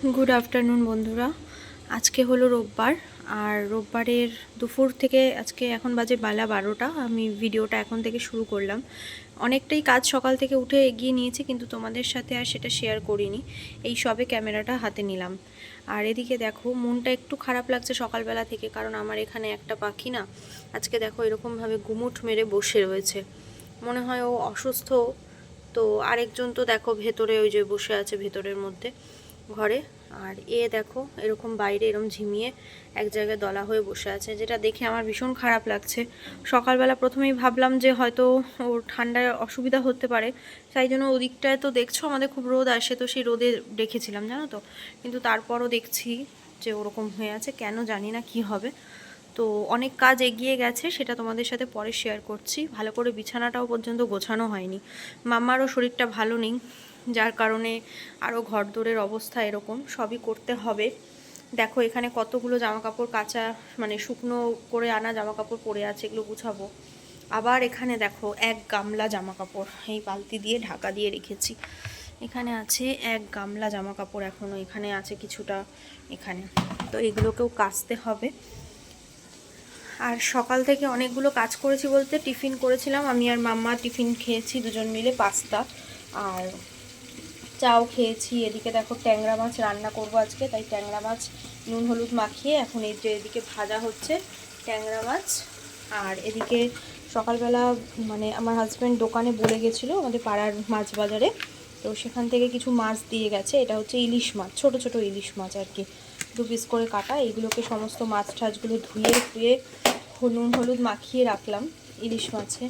Good afternoon বন্ধুরা। আজকে হলো রোববার, আর রোববারের দুপুর থেকে আজকে এখন বাজে বেলা বারোটা। আমি ভিডিওটা এখন থেকে শুরু করলাম। অনেকটাই কাজ সকাল থেকে উঠে এগিয়ে নিয়েছি, কিন্তু তোমাদের সাথে আর সেটা শেয়ার করিনি। এই সবে ক্যামেরাটা হাতে নিলাম। আর এদিকে দেখো, মনটা একটু খারাপ লাগছে সকালবেলা থেকে, কারণ আমার এখানে একটা পাখি না, আজকে দেখো এরকমভাবে গুমুট মেরে বসে রয়েছে। মনে হয় ও অসুস্থ, তো আরেকজন তো দেখো ভেতরে, ওই যে বসে আছে ভেতরের মধ্যে। ঘরে। আর এ দেখো, এরকম বাইরে, এরকম ঝিমিয়ে এক জায়গায় দলা হয়ে বসে আছে, যেটা দেখে আমার ভীষণ খারাপ লাগছে। সকালবেলা প্রথমেই ভাবলাম যে হয়তো ওর ঠান্ডায় অসুবিধা হতে পারে, তাই জন্য ওদিকটায় তো দেখছ আমাদের খুব রোদ আসে, তো সেই রোদে রেখেছিলাম জানো তো? কিন্তু তারপরও দেখছি যে ওরকম হয়ে আছে, কেন জানি না কি হবে। তো অনেক কাজ এগিয়ে গেছে, সেটা তোমাদের সাথে পরে শেয়ার করছি। ভালো করে বিছানাটাও পর্যন্ত গোছানো হয়নি। মাম্মারও শরীরটা ভালো নেই। যার কারণে আরও ঘর ঘরদোরের অবস্থা এরকম, সবই করতে হবে। দেখো, এখানে কতগুলো জামা কাপড় কাঁচা মানে শুকনো করে আনা জামা কাপড় পরে আছে, এগুলো গুছাবো। আবার এখানে দেখো, এক গামলা জামা কাপড় এই বালতি দিয়ে ঢাকা দিয়ে রেখেছি। এখানে আছে এক গামলা জামা কাপড় এখনও এখানে আছে কিছুটা এখানে। তো এগুলোকেও কাচতে হবে। আর সকাল থেকে অনেকগুলো কাজ করেছি বলতে, টিফিন করেছিলাম। আমি আর মাম্মা টিফিন খেয়েছি দুজন মিলে, পাস্তা আর চাও খেয়েছি, এদিকে দেখো ট্যাংরা মাছ রান্না করব আজকে, তাই ট্যাংরা মাছ নুন হলুদ মাখিয়ে এখন এই যে এদিকে ভাজা হচ্ছে ট্যাংরা মাছ। আর এদিকে সকালবেলা মানে আমার হাজব্যান্ড দোকানে বলে গেছিল আমাদের পাড়ার মাছ বাজারে, তো সেখান থেকে কিছু মাছ দিয়ে গেছে, এটা হচ্ছে ইলিশ মাছ, ছোট ছোট ইলিশ মাছ আর কি। দু পিস করে কাটা এগুলোকে সমস্ত মাছ টাছগুলো ধুয়ে ধুয়ে নুন হলুদ মাখিয়ে রাখলাম ইলিশ মাছে।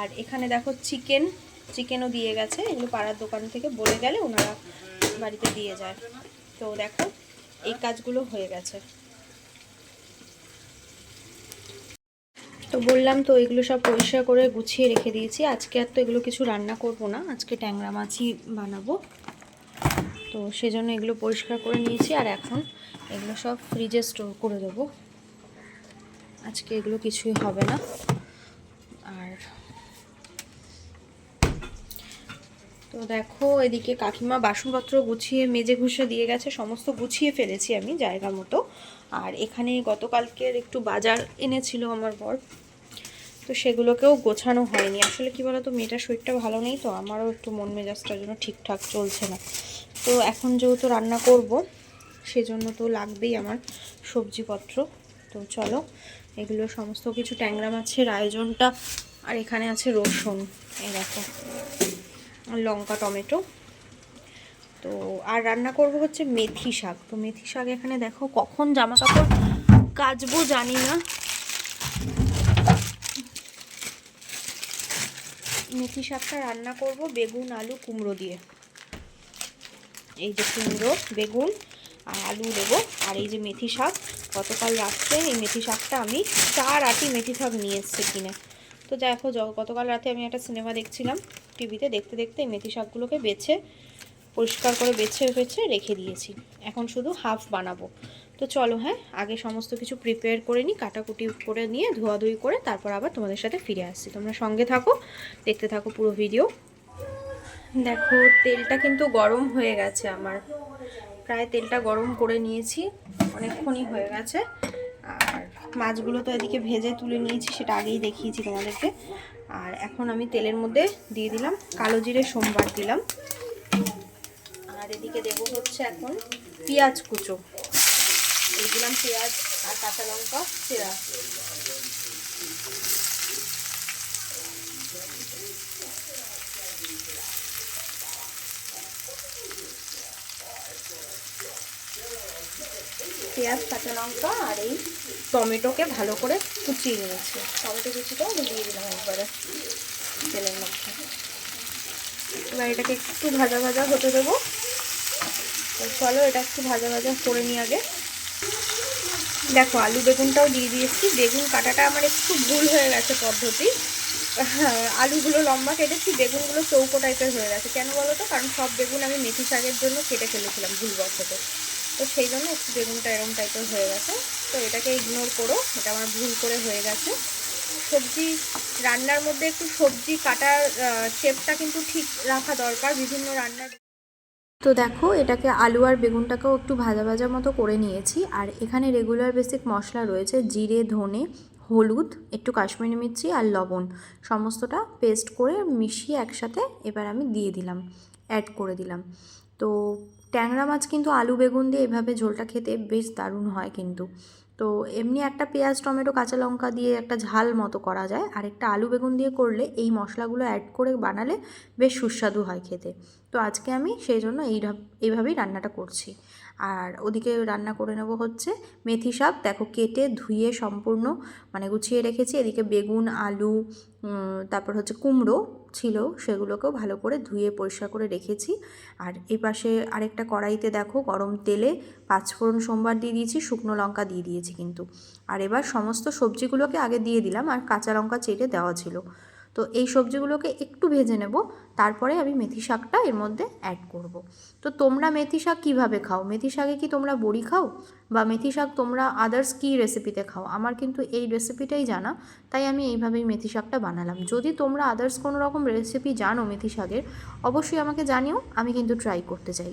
আর এখানে দেখো চিকেন চিকেনও দিয়ে গেছে, এগুলো পাড়ার দোকান থেকে বলে গেলে ওনারা বাড়িতে দিয়ে যায়। তো দেখো, এই কাজগুলো হয়ে গেছে। তো বললাম তো এগুলো সব পরিষ্কার করে গুছিয়ে রেখে দিয়েছি। আজকে আর তো এগুলো কিছু রান্না করব না, আজকে ট্যাংরা মাছই বানাবো। তো সেজন্য এগুলো পরিষ্কার করে নিয়েছি আর এখন এগুলো সব ফ্রিজে স্টোর করে দেবো। আজকে এগুলো কিছুই হবে না আর তো দেখো, এদিকে কাকিমা বাসনপত্র গুছিয়ে, মেজে ঘুষে দিয়ে গেছে, সমস্ত গুছিয়ে ফেলেছি আমি জায়গা মতো। আর এখানে গতকালকের একটু বাজার এনেছিল আমার বর, তো সেগুলোকেও গোছানো হয়নি। আসলে কি বলতো, মেয়েটার শরীরটা ভালো নেই তো, আমারও একটু মন মেজাজটার জন্য ঠিকঠাক চলছে না। তো এখন যেহেতু রান্না করব, সেজন্য তো লাগবেই আমার সবজিপত্র। তো চলো, এগুলো সমস্ত কিছু ট্যাংরা মাছের আয়োজনটা, আর এখানে আছে রসুন, এই দেখো। লঙ্কা, টমেটো। তো আর রান্না করব হচ্ছে মেথি শাক। তো মেথি শাক এখানে দেখো কখন জামা কাপড় কাচবো জানি না। মেথি শাকটা রান্না করব বেগুন, আলু, কুমড়ো দিয়ে। এই যে কুমড়ো, বেগুন আর আলু দেবো। আর এই যে মেথি শাক, গতকাল রাত্রে এই মেথি শাকটা আমি চার আটি মেথি শাক নিয়ে এসেছি কিনে। তো দেখো গতকাল রাতে আমি একটা সিনেমা দেখছিলাম। টিভিতে দেখতে দেখতে মেথি শাকগুলোকে বেছে, পরিষ্কার করে বেছে বেছে রেখে দিয়েছি। এখন শুধু হাফ বানাবো। তো চলো হ্যাঁ আগে সমস্ত কিছু প্রিপেয়ার করে নিই, কাটাকুটি করে নিয়ে ধোয়াধুয়ি করে তারপর আবার তোমাদের সাথে ফিরে আসছি। তোমরা সঙ্গে থাকো, দেখতে থাকো পুরো ভিডিও দেখো, তেলটা কিন্তু গরম হয়ে গেছে আমার। প্রায় তেলটা গরম করে নিয়েছি, অনেকক্ষণই হয়ে গেছে। আর মাছগুলো তো এদিকে ভেজে তুলে নিয়েছি, সেটা আগেই দেখিয়েছি তোমাদেরকে। আর এখন আমি তেলের মধ্যে দিয়ে দিলাম কালো জিরে সোমবার দিলাম। আর এদিকে দেবো হচ্ছে এখন পেঁয়াজ কুচো। এই দিলাম পেঁয়াজ আর কাঁচা লঙ্কা চেরা। পেঁয়াজ কাঁচা লঙ্কা আর এই টমেটোকে ভালো করে কুচিয়ে নিয়েছি। টমেটো কুচিটাও আমি দিয়ে দিলাম একবারে তেলের মধ্যে। এবার এটাকে একটু ভাজা ভাজা হতে দেবো। চলো এটা একটু ভাজা ভাজা করে নিই আগে। দেখো আলু বেগুনটাও দিয়ে দিয়েছি। বেগুন কাটাটা আমার একটু ভুল হয়ে গেছে পদ্ধতি। হ্যাঁ, আলুগুলো লম্বা কেটেছি বেগুনগুলো চৌকো টাইপের হয়ে গেছে। কেন বলো তো? কারণ সব বেগুন আমি মেথি শাকের জন্য কেটে ফেলেছিলাম ভুলবশত তো সেই জন্য একটু বেগুনটা এরম টাইপের হয়ে গেছে। তো এটাকে ইগনোর করো, এটা আমার ভুল করে হয়ে গেছে। সবজি রান্নার মধ্যে একটু সবজি কাটার শেপটা কিন্তু ঠিক রাখা দরকার বিভিন্ন রান্নার। তো দেখো, এটাকে আলু আর বেগুনটাকেও একটু ভাজা ভাজা মতো করে নিয়েছি। আর এখানে রেগুলার বেসিক মশলা রয়েছে, জিরে, ধনে, হলুদ, একটু কাশ্মীরি মির্চি আর লবণ। সমস্তটা পেস্ট করে মিশিয়ে একসাথে এবার আমি দিয়ে দিলাম অ্যাড করে দিলাম। তো ট্যাংরা মাছ কিন্তু আলু, বেগুন দিয়ে এভাবে ঝোলটা খেতে বেশ দারুণ হয় কিন্তু। তো এমনি একটা পেঁয়াজ, টমেটো, কাঁচা লঙ্কা দিয়ে একটা ঝাল মতো করা যায়। আর একটা আলু, বেগুন দিয়ে করলে এই মশলাগুলো অ্যাড করে বানালে বেশ সুস্বাদু হয় খেতে। তো আজকে আমি সেই জন্য এই এইভাবেই রান্নাটা করছি। আর ওদিকে রান্না করে নেব হচ্ছে মেথি শাক। দেখো কেটে ধুয়ে সম্পূর্ণ মানে গুছিয়ে রেখেছি। এদিকে বেগুন, আলু তারপর হচ্ছে কুমড়ো ছিল, সেগুলোকেও ভালো করে ধুয়ে পরিষ্কার করে রেখেছি। আর এই পাশে আরেকটা কড়াইতে দেখো গরম তেলে পাঁচফোড়ন সোমবার দিয়ে দিয়েছি, শুকনো লঙ্কা দিয়ে দিয়েছি কিন্তু। আর এবার সমস্ত সবজিগুলোকে আগে দিয়ে দিলাম, আর কাঁচা লঙ্কা চেটে দেওয়া ছিল। তো এই সবজিগুলোকে একটু ভেজে নেব। তারপরে আমি মেথি শাকটা এর মধ্যে অ্যাড করব। তো তোমরা মেথি শাক কীভাবে খাও? মেথি শাকে কি তোমরা বড়ি খাও? বা মেথি শাক তোমরা আদার্স কী রেসিপিতে খাও? আমার কিন্তু এই রেসিপিটাই জানা, তাই আমি এইভাবেই মেথি শাকটা বানালাম। যদি তোমরা আদার্স কোনো রকম রেসিপি জানো মেথি শাকের, অবশ্যই আমাকে জানিও, আমি কিন্তু ট্রাই করতে চাই।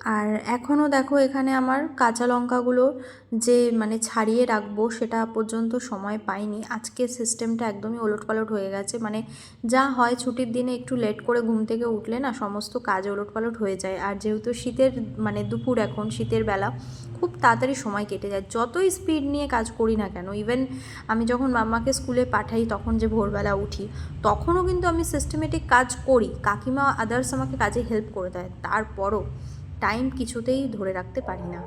আর এখনও দেখো এখানে আমার কাঁচা লঙ্কাগুলো যে মানে ছাড়িয়ে রাখব সেটা পর্যন্ত সময় পাইনি। আজকে সিস্টেমটা একদমই ওলটপালট হয়ে গেছে। মানে যা হয় ছুটির দিনে একটু লেট করে ঘুম থেকে উঠলে না সমস্ত কাজ ওলটপালট হয়ে যায়। আর যেহেতু শীতের মানে দুপুর এখন, শীতের বেলা, খুব তাড়াতাড়ি সময় কেটে যায়। যতই স্পিড নিয়ে কাজ করি না কেন ইভেন আমি যখন মাম্মাকে স্কুলে পাঠাই তখন যে ভোরবেলা উঠি, তখনও কিন্তু আমি সিস্টেমেটিক কাজ করি। কাকিমা আদার্স আমাকে কাজে হেল্প করে দেয়। তারপরও টাইম কিছুতেই ধরে রাখতে পারি না।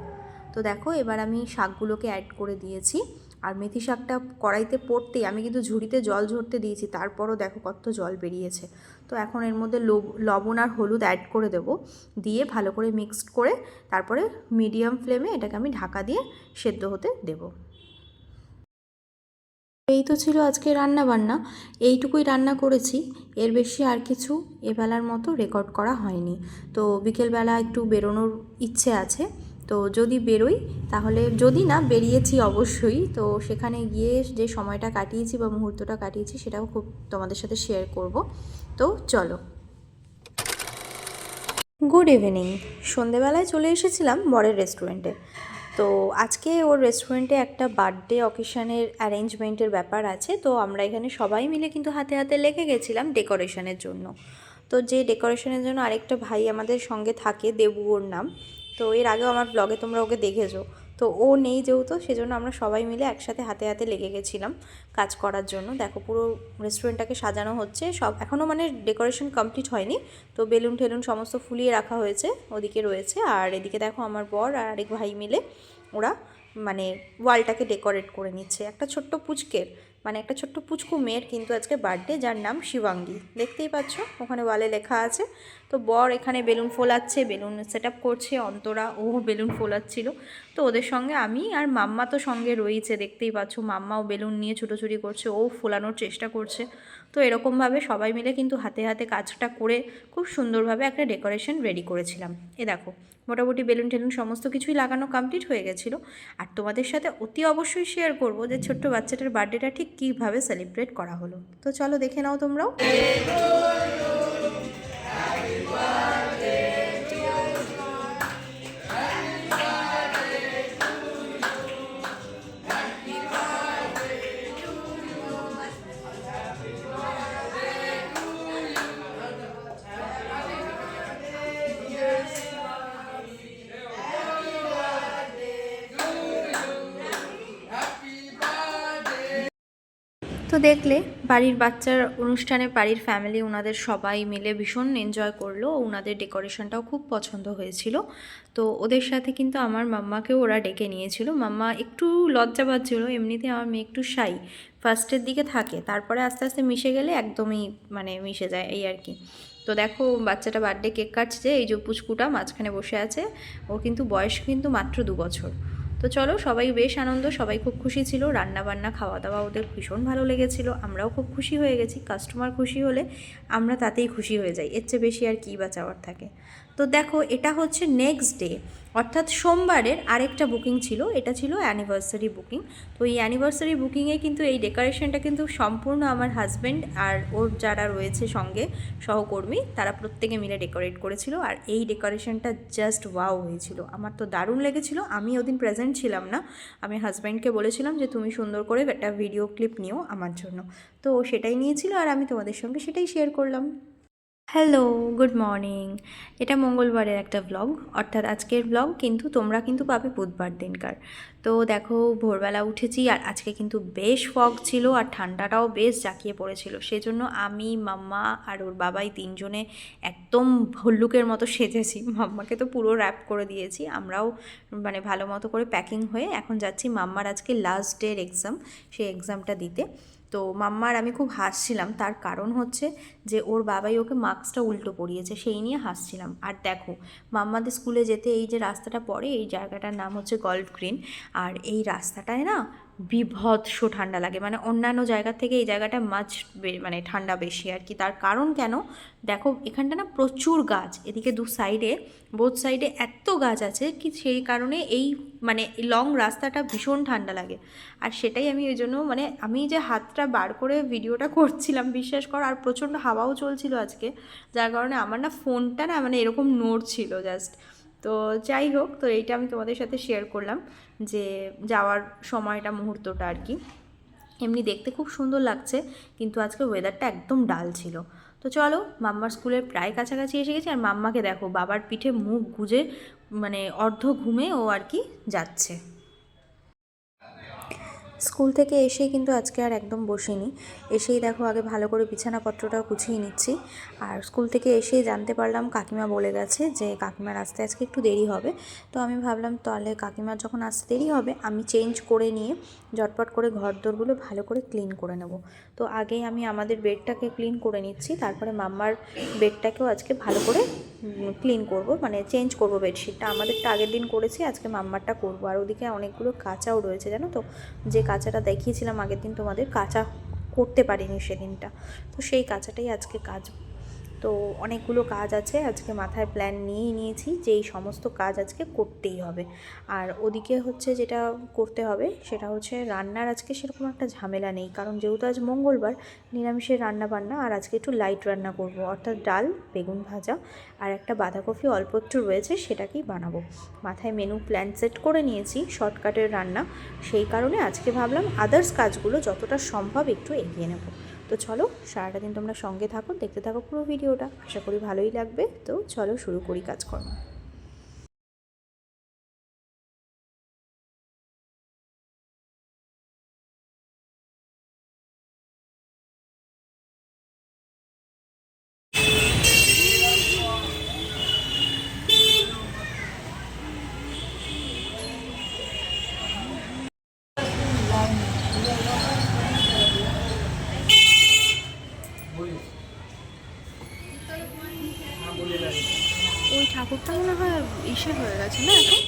তো দেখো, এবার আমি শাকগুলোকে অ্যাড করে দিয়েছি। আর মেথি শাকটা কড়াইতে পড়তেই আমি কিন্তু ঝুড়িতে জল ঝরতে দিয়েছি, তারপরও দেখো কত জল বেরিয়েছে। তো এখন এর মধ্যে লবণ আর হলুদ অ্যাড করে দেব। দিয়ে ভালো করে মিক্সড করে তারপরে মিডিয়াম ফ্লেমে এটাকে আমি ঢাকা দিয়ে সেদ্ধ হতে দেবো। এই তো ছিল আজকে রান্না বান্না। এইটুকুই রান্না করেছি। এর বেশি আর কিছু এবেলার মতো রেকর্ড করা হয়নি। তো বিকেলবেলা একটু বেরোনোর ইচ্ছে আছে। তো যদি বেরোই, তাহলে যদি না, বেরিয়েছি অবশ্যই। তো সেখানে গিয়ে যে সময়টা কাটিয়েছি বা মুহূর্তটা কাটিয়েছি, সেটাও খুব তোমাদের সাথে শেয়ার করব। তো চলো। গুড ইভিনিং সন্ধেবেলায় চলে এসেছিলাম বরের রেস্টুরেন্টে তো আজকে ওর রেস্টুরেন্টে একটা বার্থডে অকেশনের অ্যারেঞ্জমেন্টের ব্যাপার আছে। তো আমরা এখানে সবাই মিলে কিন্তু হাতে হাতে লেগে গেছিলাম ডেকোরেশনের জন্য। তো যে ডেকোরেশনের জন্য আরেকটা ভাই আমাদের সঙ্গে থাকে দেবু ওর নাম। তো এর আগেও আমার ব্লগে তোমরা ওকে দেখেছ। তো ও নেই যেহেতু, সেজন্য আমরা সবাই মিলে একসাথে হাতে হাতে লেগে গেছিলাম কাজ করার জন্য। দেখো পুরো রেস্টুরেন্টটাকে সাজানো হচ্ছে, সব এখনও মানে ডেকোরেশন কমপ্লিট হয়নি। তো বেলুন ঠেলুন সমস্ত ফুলিয়ে রাখা হয়েছে, ওদিকে রয়েছে। আর এদিকে দেখো আমার বর আর আরেক ভাই মিলে ওরা মানে ওয়ালটাকে ডেকোরেট করে নিচ্ছে। একটা ছোট্ট পুচকের মানে একটা ছোট্ট পুচকু মেয়ের কিন্তু আজকে বার্থডে যার নাম শিবাঙ্গী। দেখতেই পাচ্ছ, ওখানে ওয়ালে লেখা আছে। তো বর এখানে বেলুন ফোলাচ্ছে, বেলুন সেট করছে, অন্তরা, ও বেলুন ফোলাচ্ছিল। তো ওদের সঙ্গে আমি আর মাম্মা তো সঙ্গে রয়েছে দেখতেই পাচ্ছ। মাম্মাও বেলুন নিয়ে ছুটোছুটি করছে, ও ফোলানোর চেষ্টা করছে। তো এরকমভাবে সবাই মিলে কিন্তু হাতে হাতে কাজটা করে খুব সুন্দরভাবে একটা ডেকোরেশন রেডি করেছিলাম। এ দেখো, মোটামুটি বেলুন টেলুন সমস্ত কিছুই লাগানো কমপ্লিট হয়ে গেছিল। আর তোমাদের সাথে অতি অবশ্যই শেয়ার করব যে ছোট্ট বাচ্চাটার বার্থডেটা ঠিক কীভাবে সেলিব্রেট করা হলো। তো চলো দেখে নাও তোমরাও। তো দেখলে, বাড়ির বাচ্চার অনুষ্ঠানে বাড়ির ফ্যামিলি ওনাদের সবাই মিলে ভীষণ এনজয় করল। ওনাদের ডেকোরেশনটাও খুব পছন্দ হয়েছিল। তো ওদের সাথে কিন্তু আমার মাম্মাকেও ওরা ডেকে নিয়েছিল। মাম্মা একটু লজ্জা পাচ্ছিলো, এমনিতে আমার মেয়ে একটু সাই ফার্স্টের দিকে থাকে, তারপরে আস্তে আস্তে মিশে গেলে একদমই মানে মিশে যায় এই আর কি। তো দেখো, বাচ্চাটা বার্থডে কেক কাটছে, এই যে পুচকুটা মাঝখানে বসে আছে। ও কিন্তু বয়স কিন্তু মাত্র দু বছর। তো চলো, সবাই বেশ আনন্দ, সবাই খুব খুশি ছিল। রান্না বান্না খাওয়া দাওয়া ওদের ভীষণ ভালো লেগেছিল। আমরাও খুব খুশি হয়ে গেছি। কাস্টমার খুশি হলে আমরা তাতেই খুশি হয়ে যাই। এর চেয়ে বেশি আর কী বা চাওয়ার থাকে। তো দেখো, এটা হচ্ছে নেক্সট ডে অর্থাৎ সোমবারের আরেকটা বুকিং ছিল, এটা ছিল অ্যানিভার্সারি বুকিং। তো এই অ্যানিভার্সারি বুকিংয়ে কিন্তু এই ডেকোরেশনটা কিন্তু সম্পূর্ণ আমার হাজব্যান্ড আর ওর যারা রয়েছে সঙ্গে সহকর্মী, তারা প্রত্যেকে মিলে ডেকোরেট করেছিল আর এই ডেকোরেশনটা জাস্ট ওয়াও হয়েছিল। আমার তো দারুণ লেগেছিল, আমি ওদিন প্রেজেন্ট ছিলাম না, আমি হাজব্যান্ডকে বলেছিলাম যে তুমি সুন্দর করে একটা ভিডিও ক্লিপ নিও আমার জন্য। তো সেটাই নিয়েছিল আর আমি তোমাদের সঙ্গে সেটাই শেয়ার করলাম। হ্যালো গুড মর্নিং এটা মঙ্গলবারের একটা ব্লগ অর্থাৎ আজকের ব্লগ কিন্তু তোমরা কিন্তু পাবে বুধবার দিনকার। তো দেখো, ভোরবেলা উঠেছি আর আজকে কিন্তু বেশ ফগ ছিল আর ঠান্ডাটাও বেশ জাঁকিয়ে পড়েছিল। সেজন্য আমি, মাম্মা আর ওর বাবাই তিনজনে একদম ভল্লুকের মতো সেজেছি। মাম্মাকে তো পুরো র্যাপ করে দিয়েছি। আমরাও মানে ভালো মতো করে প্যাকিং হয়ে এখন যাচ্ছি মাম্মার আজকে লাস্ট ডের এক্সাম সেই এক্সামটা দিতে। তো মাম্মার আমি খুব হাসছিলাম। তার কারণ হচ্ছে যে, ওর বাবাই ওকে মাস্কটা উল্টো পড়িয়েছে, সেই নিয়ে হাসছিলাম। আর দেখো, মাম্মাদের স্কুলে যেতে এই যে রাস্তাটা পড়ে, এই জায়গাটার নাম হচ্ছে গল্ফ গ্রিন আর এই রাস্তাটায় না বিভৎস ঠান্ডা লাগে। মানে অন্যান্য জায়গার থেকে এই জায়গাটা মাছ মানে ঠান্ডা বেশি আর কি। তার কারণ কেন? দেখো, এখানটা না প্রচুর গাছ। এদিকে দু সাইডে বোথ সাইডে এত গাছ আছে কি সেই কারণে এই মানে লং রাস্তাটা ভীষণ ঠান্ডা লাগে। আর সেটাই আমি ওই জন্য মানে আমি যে হাতটা বার করে ভিডিওটা করছিলাম, বিশ্বাস কর, আর প্রচণ্ড হাওয়াও চলছিল আজকে। যার কারণে আমার না ফোনটা না মানে এরকম নড়ছিল জাস্ট তো যাই হোক, তো এইটা আমি তোমাদের সাথে শেয়ার করলাম যে যাওয়ার সময়টা, মুহূর্তটা আর কি। এমনি দেখতে খুব সুন্দর লাগছে, কিন্তু আজকে ওয়েদারটা একদম ডাল ছিল। তো চলো, মাম্মার স্কুলের প্রায় কাছাকাছি এসে গেছে, আর মাম্মাকে দেখো, বাবার পিঠে মুখ গুজে মানে অর্ধ ঘুমে ও আর কি যাচ্ছে। স্কুল থেকে এসেই কিন্তু আজকে আর একদম বসিনি। এসেই দেখো আগে ভালো করে বিছানাপত্রটা গুছিয়ে নিচ্ছি। আর স্কুল থেকে এসেই জানতে পারলাম কাকিমা বলে গেছে যে কাকিমার আসতে আজকে একটু দেরি হবে। তো আমি ভাবলাম তাহলে কাকিমার যখন আসতে দেরি হবে, আমি চেঞ্জ করে নিয়ে ঝটপট করে ঘর দোরগুলো ভালো করে ক্লিন করে নেব। তো আগেই আমি আমাদের বেডটাকে ক্লিন করে নিচ্ছি, তারপরে মাম্মার বেডটাকেও আজকে ভালো করে ক্লিন করব মানে চেঞ্জ করব বেডশিটটা আমাদেরটা আগের দিন করেছি, আজকে মাম্মারটা করব। আর ওদিকে অনেকগুলো কাঁচাও রয়েছে, জানো তো? যে কাঁচাটা দেখিয়েছিলাম আগের দিন তোমাদের, কাঁচা করতে পারিনি সেদিনটা। তো সেই কাঁচাটাই আজকে কাজ তো অনেকগুলো কাজ আছে, আজকে মাথায় প্ল্যান নিয়েই নিয়েছি যে এই সমস্ত কাজ আজকে করতেই হবে। আর ওদিকে হচ্ছে যেটা করতে হবে, সেটা হচ্ছে রান্নার আজকে সেরকম একটা ঝামেলা নেই, কারণ যেহেতু আজ মঙ্গলবার নিরামিষের রান্না বান্না আর আজকে একটু লাইট রান্না করব, অর্থাৎ ডাল, বেগুন ভাজা আর একটা বাঁধাকপি অল্প একটু রয়েছে সেটাকেই বানাবো। মাথায় মেনু প্ল্যান সেট করে নিয়েছি শর্টকাটের রান্না, সেই কারণে আজকে ভাবলাম আদার্স কাজগুলো যতটা সম্ভব একটু এগিয়ে নেব। তো চলো সারাটা দিন তোমরা সঙ্গে থাকো, দেখতে থাকো পুরো ভিডিওটা। আশা করি ভালোই লাগবে। তো চলো শুরু করি কাজকর্ম। ঠাকুরটা মনে হয় ইসে হয়ে গেছে না এখন?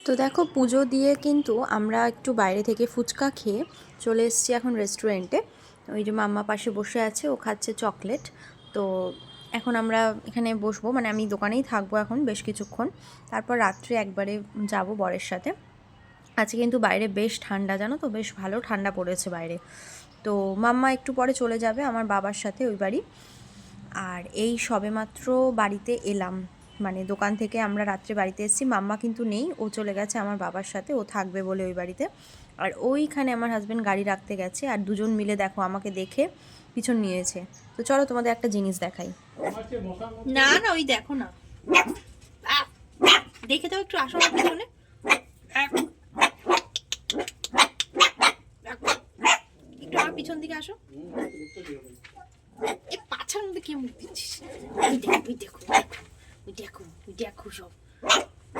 তো দেখো, পুজো দিয়ে কিন্তু আমরা একটু বাইরে থেকে ফুচকা খেয়ে চলে এসেছি এখন রেস্টুরেন্টে। ওই যে মাম্মা পাশে বসে আছে, ও খাচ্ছে চকলেট। তো এখন আমরা এখানে বসবো মানে আমি দোকানেই থাকব এখন বেশ কিছুক্ষণ। তারপর রাত্রে একবারে যাব বরের সাথে। আজকে কিন্তু বাইরে বেশ ঠান্ডা, জানো তো? বেশ ভালো ঠান্ডা পড়েছে বাইরে। তো মাম্মা একটু পরে চলে যাবে, আমার বাবার সাথে ওই বাড়ি। আর এই সবেমাত্র বাড়িতে এলাম। মানে দোকান থেকে আমরা রাত্রে বাড়িতে এসেছি, মাম্মা কিন্তু নেই, ও চলে গেছে আমার বাবার সাথে, ও থাকবে বলে ওই বাড়িতে। আর ওইখানে আমার হাজব্যান্ড গাড়ি রাখতে গেছে, আর দুজন মিলে দেখো আমাকে দেখে পিছন নিয়েছে। তো চলো তোমাদের একটা জিনিস দেখাই। না না, ওই দেখো না। দেখে দাও একটু, আসো পিছনে একটু পিছন দিকে আসো। পাছার মধ্যে কে মুখ দিচ্ছিস ওই দেখো দেখো দেখো সব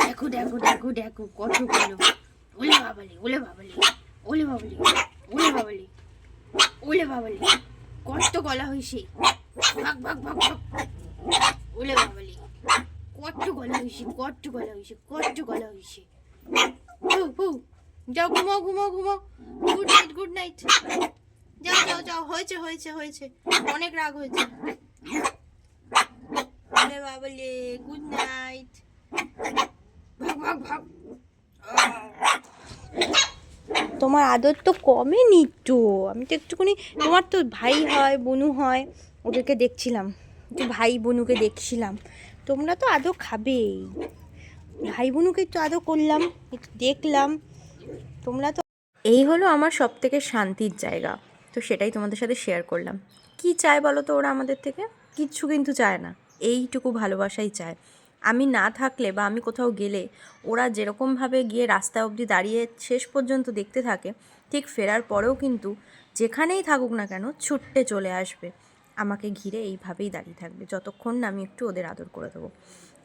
দেখো দেখো দেখো দেখো কতগুলো ওলে বাবালি ওলে বাবালি ওলে বাবালি ওলে বাবালি ওলে বাবালি গলা হয়েছে ভাগ ভাগ ভাগ ভাগ ওলে বাবালি গলা হয়েছে কত গলা হয়েছে কত গলা হয়েছে যাও ঘুমাও ঘুমাও ঘুমাও গুড নাইট গুড নাইট যাও যাও যাও, হয়েছে হয়েছে হয়েছে। অনেক রাগ হয়েছে। আরে বাবলে গুড নাইট ভাগ ভাগ তোমার আদর তো কমেনি তো আমি তো একটুখানি, তোমার তো ভাই হয়, বনু হয়, ওদেরকে দেখছিলাম। একটু ভাই বনুকে দেখছিলাম। তোমরা তো আদর খাবেই। ভাই বোনুকে একটু আদর করলাম, একটু দেখলাম। তোমরা তো এই হলো আমার সব থেকে শান্তির জায়গা। তো সেটাই তোমাদের সাথে শেয়ার করলাম। কি চায় বলো তো ওরা আমাদের থেকে? কিচ্ছু কিন্তু চায় না। এইটুকু ভালোবাসাই চায়। আমি না থাকলে বা আমি কোথাও গেলে ওরা যেরকমভাবে গিয়ে রাস্তা অবধি দাঁড়িয়ে শেষ পর্যন্ত দেখতে থাকে, ঠিক ফেরার পরেও কিন্তু যেখানেই থাকুক না কেন ছুট্টে চলে আসবে। আমাকে ঘিরে এইভাবেই দাঁড়িয়ে থাকবে। যতক্ষণ না আমি একটু ওদের আদর করে দেবো।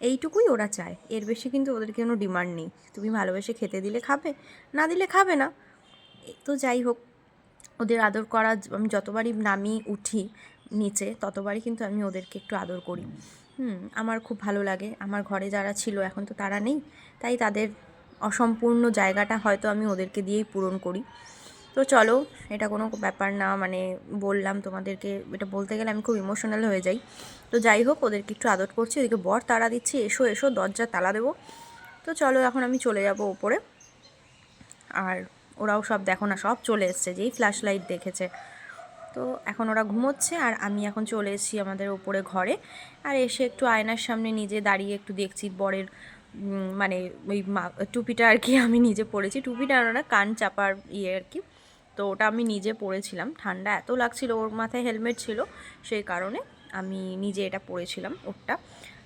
এইটুকুই ওরা চায়। এর বেশি কিন্তু ওদের কোনো ডিমান্ড নেই। তুমি ভালোবেসে খেতে দিলে খাবে, না দিলে খাবে না। তো যাই হোক ওদের আদর করা, আমি যতবারই নামি উঠি নিচে, ততবারই কিন্তু আমি ওদেরকে একটু আদর করি। হুম, আমার খুব ভালো লাগে। আমার ঘরে যারা ছিল, এখন তো তারা নেই। তাই তাদের অসম্পূর্ণ জায়গাটা হয়তো আমি ওদেরকে দিয়েই পূরণ করি। তো চলো, এটা কোনো ব্যাপার না মানে বললাম তোমাদেরকে, এটা বলতে গেলে আমি খুব ইমোশনাল হয়ে যাই। তো যাই হোক, ওদেরকে একটু আদর করছি ওদেরকে বর তাড়া দিচ্ছি, এসো এসো, দরজা তালা দেবো। তো চলো, এখন আমি চলে যাব ওপরে। আর ওরাও সব দেখো না, সব চলে এসছে, যেই ফ্ল্যাশ লাইট দেখেছে। তো এখন ওরা ঘুমোচ্ছে আর আমি এখন চলে এসেছি আমাদের ওপরে ঘরে। আর এসে একটু আয়নার সামনে নিজে দাঁড়িয়ে একটু দেখছি বরের মানে ওই টুপিটা আর কি আমি নিজে পরেছি। টুপিটা না কান চাপার ইয়ে আর কি। তো ওটা আমি নিজে পরেছিলাম, ঠান্ডা এত লাগছিল, ওর মাথায় হেলমেট ছিল, সেই কারণে আমি নিজে এটা পরেছিলাম ওরটা।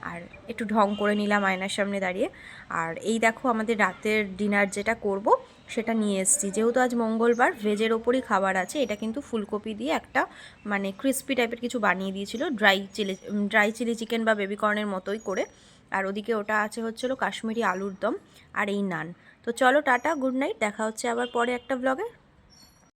আর একটু ঢং করে নিলাম আয়নার সামনে দাঁড়িয়ে। আর এই দেখো আমাদের রাতের ডিনার যেটা করব সেটা নিয়ে এসেছি। যেহেতু আজ মঙ্গলবার ভেজের ওপরই খাবার আছে, এটা কিন্তু ফুলকপি দিয়ে একটা মানে ক্রিস্পি টাইপের কিছু বানিয়ে দিয়েছিল dry chilli dry chilli chicken বা বেবিকর্নের মতোই করে। আর ওদিকে ওটা আছে হচ্ছিল কাশ্মীরি আলুর দম আর এই নান। তো চলো টাটা গুড নাইট দেখা হচ্ছে আবার পরে একটা ব্লগে